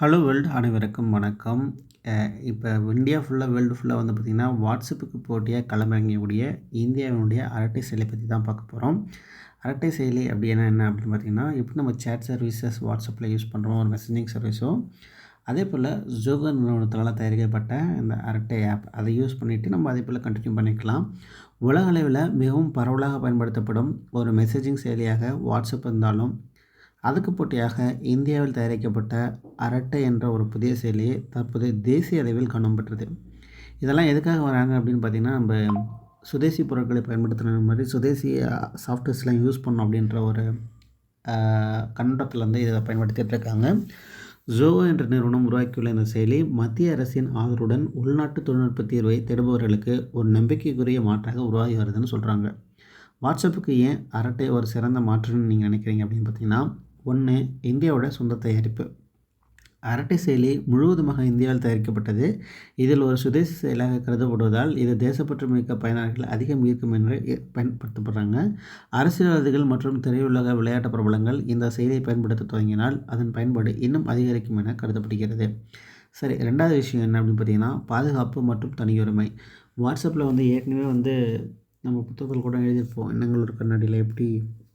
Hello world அனைவருக்கும் வணக்கம். இப்போ இந்தியா ஃபுல்லாக வேர்ல்டு ஃபுல்லாக வந்து பார்த்திங்கன்னா வாட்ஸ்அப்புக்கு போட்டியாக களமிறங்கக்கூடிய இந்தியாவினுடைய அரட்டை செயலை பற்றி தான் பார்க்க போகிறோம் அரட்டை செயலி அப்படின்னா என்ன அப்படின்னு பார்த்திங்கன்னா எப்படி நம்ம சேட் சர்வீசஸ் வாட்ஸ்அப்பில் யூஸ் பண்ணுறோம் ஒரு மெசேஜிங் சர்வீஸோ அதே போல் ஜோகோ நிறுவனத்தால் தயாரிக்கப்பட்ட இந்த அரட்டை ஆப் அதை யூஸ் பண்ணிவிட்டு நம்ம அதே போல் கண்டினியூ பண்ணிக்கலாம். உலக அளவில் மிகவும் பரவலாக பயன்படுத்தப்படும் ஒரு மெசேஜிங் செயலியாக வாட்ஸ்அப் இருந்தாலும் அதுக்கு போட்டியாக இந்தியாவில் தயாரிக்கப்பட்ட அரட்டை என்ற ஒரு புதிய செயலியை தற்போது தேசிய அளவில் காணப்பட்டது இதெல்லாம் எதுக்காக வராங்க அப்படின்னு பார்த்திங்கன்னா நம்ம சுதேசி பொருட்களை பயன்படுத்துகிற மாதிரி சுதேசி சாஃப்ட்வேர்ஸ்லாம் யூஸ் பண்ணோம் அப்படின்ற ஒரு கண்ணோட்டத்தில் வந்து இதை பயன்படுத்திகிட்டு இருக்காங்க. ஜோவோ என்ற நிறுவனம் உருவாக்கியுள்ள இந்த செயலி மத்திய அரசின் ஆதரவுடன் உள்நாட்டு தொழில்நுட்ப தீர்வை தேடுபவர்களுக்கு ஒரு நம்பிக்கைக்குரிய மாற்றாக உருவாகி வருதுன்னு சொல்கிறாங்க வாட்ஸ்அப்புக்கு ஏன் அரட்டை ஒரு சிறந்த மாற்றுன்னு நீங்கள் நினைக்கிறீங்க அப்படின்னு பார்த்தீங்கன்னா ஒன்று இந்தியாவோட சொந்த தயாரிப்பு. அரட்டை செயலி முழுவதுமாக இந்தியாவில் தயாரிக்கப்பட்டது. இதில் ஒரு சுதேச செயலாக கருதப்படுவதால் இது தேசப்பற்று மிக்க பயனாளிகள் அதிகம் ஈர்க்கும் என்று பயன்படுத்தப்படுறாங்க. அரசியல்வாதிகள் மற்றும் திரையுலக விளையாட்டு பிரபலங்கள் இந்த செயலியை பயன்படுத்த தொடங்கினால் அதன் பயன்பாடு இன்னும் அதிகரிக்கும் என கருதப்படுகிறது. சரி ரெண்டாவது விஷயம் என்ன அப்படின்னு பார்த்தீங்கன்னா பாதுகாப்பு மற்றும் தனியுரிமை. வாட்ஸ்அப்பில் வந்து ஏற்கனவே வந்து நம்ம புத்தகத்தில் கூட எழுதியிருப்போம் எண்ணங்கள் ஒரு கண்ணாடியில் எப்படி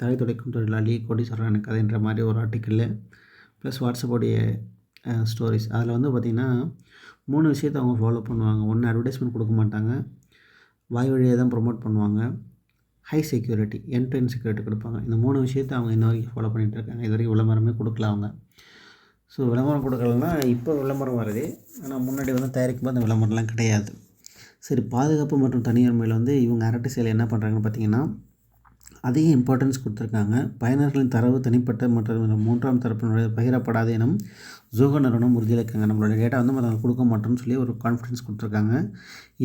தலை துடைக்கும் தொழிலாளி கோடீஸ்வரன் கதைன்ற மாதிரி ஒரு ஆர்டிக்கிள் ப்ளஸ் வாட்ஸ்அப்போடைய ஸ்டோரிஸ் அதில் வந்து பார்த்திங்கன்னா மூணு விஷயத்தை அவங்க ஃபாலோ பண்ணுவாங்க. ஒன்று அட்வர்டைஸ்மெண்ட் கொடுக்க மாட்டாங்க. வாய் வழியாக தான் ப்ரொமோட் பண்ணுவாங்க. High security end to end security கொடுப்பாங்க. இந்த மூணு விஷயத்தை அவங்க இன்ன வரைக்கும் ஃபாலோ பண்ணிகிட்டு இருக்காங்க. இது வரைக்கும் விளம்பரமே கொடுக்கல அவங்க. ஸோ விளம்பரம் கொடுக்கலன்னா இப்போ விளம்பரம் வருது. ஆனால் முன்னாடி வந்து தயாரிக்கும் போது அந்த விளம்பரம்லாம் கிடையாது. சரி பாதுகாப்பு மற்றும் தனியுரிமையில் வந்து இவங்க அரட்டை செயல் என்ன பண்ணுறாங்கன்னு பார்த்தீங்கன்னா அதிக இம்பார்ட்டன்ஸ் கொடுத்துருக்காங்க. பயனர்களின் தரவு தனிப்பட்ட மற்றும் மூன்றாம் தரப்பினுடைய பகிரப்படாத எனும் ஜோக நிறுவனம் உறுதியளிக்காங்க நம்மளோட டேட்டா வந்து மற்றவங்க கொடுக்க மாட்டோம்னு சொல்லி ஒரு கான்ஃபிடன்ஸ் கொடுத்துருக்காங்க.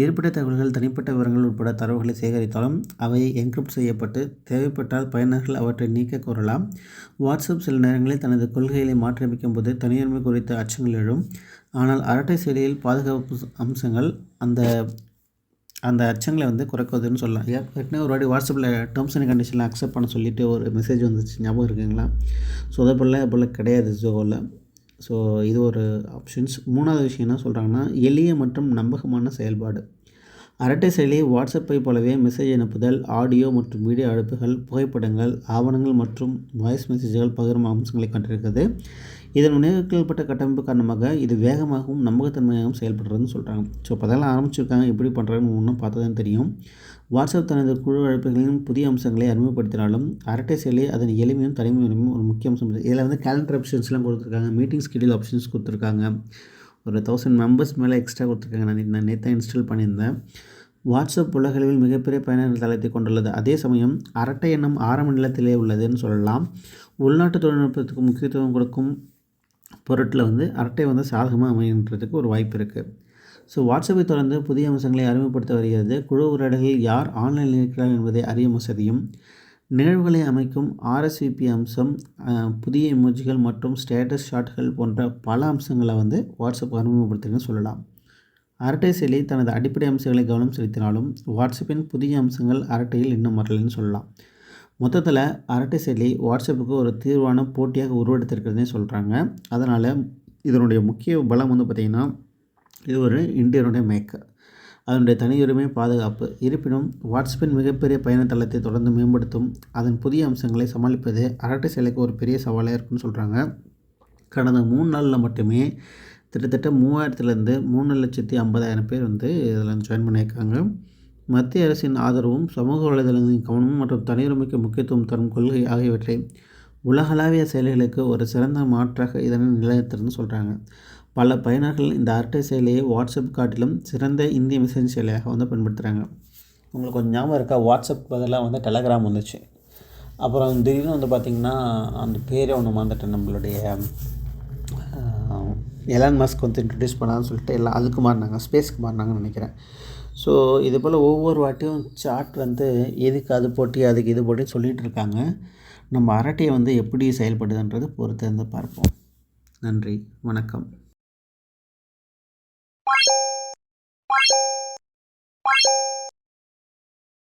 ஏற்பட்ட தகவல்கள் தனிப்பட்ட விவரங்கள் உட்பட தரவுகளை சேகரித்தாலும் அவை என்கிரிப்ட் செய்யப்பட்டு தேவைப்பட்டால் பயனர்கள் அவற்றை நீக்க கோரலாம். வாட்ஸ்அப் சில நேரங்களில் தனது கொள்கைகளை மாற்றியமைக்கும் போது தனியுரிமை குறித்த அச்சங்கள் எழும். ஆனால் அரட்டை செயலியில் பாதுகாப்பு அம்சங்கள் அந்த அந்த அச்சங்களை வந்து குறைக்குதுன்னு சொல்லலாம். ஏற்கனவே ஒரு வாட்டி வாட்ஸ்அப்பில் டேர்ம்ஸ் அண்ட் கண்டிஷனில் அக்செப்ட் பண்ண சொல்லிவிட்டு ஒரு மெசேஜ் வந்துச்சு. ஞாபகம் இருக்குங்களா? ஸோ அதே போல் போல் கிடையாது ஜோவில் ஸோ இது ஒரு ஆப்ஷன்ஸ் மூணாவது விஷயம் என்ன சொல்கிறாங்கன்னா எளிய மற்றும் நம்பகமான செயல்பாடு. அரட்டை செயலி வாட்ஸ்அப்பை போலவே மெசேஜ் அனுப்புதல் ஆடியோ மற்றும் வீடியோ அழைப்புகள் புகைப்படங்கள் ஆவணங்கள் மற்றும் வாய்ஸ் மெசேஜ்கள் பகிரும் அம்சங்களை கொண்டிருக்கிறது இதன் நினைவுக்கப்பட்ட கட்டமைப்பு காரணமாக இது வேகமாகவும் நம்பகத்தன்மையாகவும் செயல்படுறதுன்னு சொல்கிறாங்க ஸோ இப்போ அதெல்லாம் ஆரம்பிச்சிருக்காங்க. எப்படி பண்ணுறாங்கன்னு ஒன்றும் பார்த்து தான் தெரியும். வாட்ஸ்அப் தனது குழு அழைப்புகளின் புதிய அம்சங்களை அறிமுகப்படுத்தினாலும் அரட்டை செயலி அதன் எளிமையும் தலைமையும் ஒரு முக்கிய அம்சம். இதில் வந்து கேலண்டர் ஆப்ஷன்ஸ்லாம் கொடுத்துருக்காங்க. மீட்டிங் ஸ்கெடியூல் ஆப்ஷன்ஸ் கொடுத்துருக்காங்க. ஒரு தௌசண்ட் மெம்பர்ஸ் மேலே எக்ஸ்ட்ரா கொடுத்துருக்காங்க. நான் நான் நேற்று இன்ஸ்டால் பண்ணியிருந்தேன். வாட்ஸ்அப் உலகளவில் மிகப்பெரிய பயனர்கள் தளத்தை கொண்டுள்ளது. அதே சமயம் அரட்டை எண்ணம் ஆரம்ப நிலத்திலே உள்ளதுன்னு சொல்லலாம். உள்நாட்டு தொழில்நுட்பத்துக்கு முக்கியத்துவம் கொடுக்கும் பொருட்டில் வந்து அரட்டை வந்து சாதகமாக அமைகின்றதுக்கு ஒரு வாய்ப்பு இருக்குது ஸோ வாட்ஸ்அப்பை தொடர்ந்து புதிய அம்சங்களை அறிமுகப்படுத்த வருகிறது. குழு உரையாடலில் யார் ஆன்லைனில் இருக்கிறார் என்பதை அறியும் வசதியும் நிகழ்வுகளை அமைக்கும் ஆர்எஸ்விபி அம்சம் புதிய இமோஜிகள் மற்றும் ஸ்டேட்டஸ் ஷாட்கள் போன்ற பல அம்சங்களை வந்து வாட்ஸ்அப் அறிமுகப்படுத்துன்னு சொல்லலாம். அரட்டை செயலி தனது அடிப்படை அம்சங்களை கவனம் செலுத்தினாலும் வாட்ஸ்அப்பின் புதிய அம்சங்கள் அரட்டையில் இன்னும் வரலன்னு சொல்லலாம். மொத்தத்தில் அரட்டை செயலி வாட்ஸ்அப்புக்கு ஒரு தீர்வான போட்டியாக உருவெடுத்திருக்கிறதுனே சொல்கிறாங்க அதனால் இதனுடைய முக்கிய பலம் வந்து பார்த்திங்கன்னா இது ஒரு இந்தியனுடைய மேக்கர் அதனுடைய தனியுரிமை பாதுகாப்பு. இருப்பினும் வாட்ஸ்அப்பின் மிகப்பெரிய பயணத்தளத்தை தொடர்ந்து மேம்படுத்தும் அதன் புதிய அம்சங்களை சமாளிப்பது அரட்டை செயலுக்கு ஒரு பெரிய சவாலாக இருக்குன்னு சொல்கிறாங்க கடந்த மூணு நாளில் மட்டுமே கிட்டத்தட்ட மூவாயிரத்துலேருந்து மூணு லட்சத்தி ஐம்பதாயிரம் பேர் வந்து இதில் ஜாயின் பண்ணியிருக்காங்க. மத்திய அரசின் ஆதரவும் சமூக வலைதளங்களின் கவனமும் மற்றும் தனியுரிமைக்கு முக்கியத்துவம் தரும் கொள்கை ஆகியவற்றை உலகளாவிய செயல்களுக்கு ஒரு சிறந்த மாற்றாக இதனை நிலையத்திருந்து சொல்கிறாங்க பல பயனர்கள் இந்த அரட்டை செயலியை வாட்ஸ்அப் காட்டிலும் சிறந்த இந்திய மெசேஜ் செயலியாக வந்து பயன்படுத்துகிறாங்க உங்களுக்கு கொஞ்சம் ஞாபகம் இருக்கா? வாட்ஸ்அப் பதிலாக வந்து டெலகிராம் வந்துச்சு. அப்புறம் திடீர்னு வந்து பார்த்திங்கன்னா அந்த பேரே ஒன்று மறந்துட்டேன் நம்மளுடைய எலான் மஸ்க் வந்து இன்ட்ரடியூஸ் பண்ணான்னு சொல்லிட்டு எல்லாம் அதுக்கு மாறினாங்க ஸ்பேஸ்க்கு மாறினாங்கன்னு நினைக்கிறேன். ஸோ இது போல் ஒவ்வொரு வாட்டியும் சாட் வந்து எதுக்கு அது போட்டி அதுக்கு இது போட்டி சொல்லிகிட்டு இருக்காங்க. நம்ம அரட்டையை வந்து எப்படி செயல்படுதுன்றது பொறுத்து வந்து பார்ப்போம். நன்றி. வணக்கம்.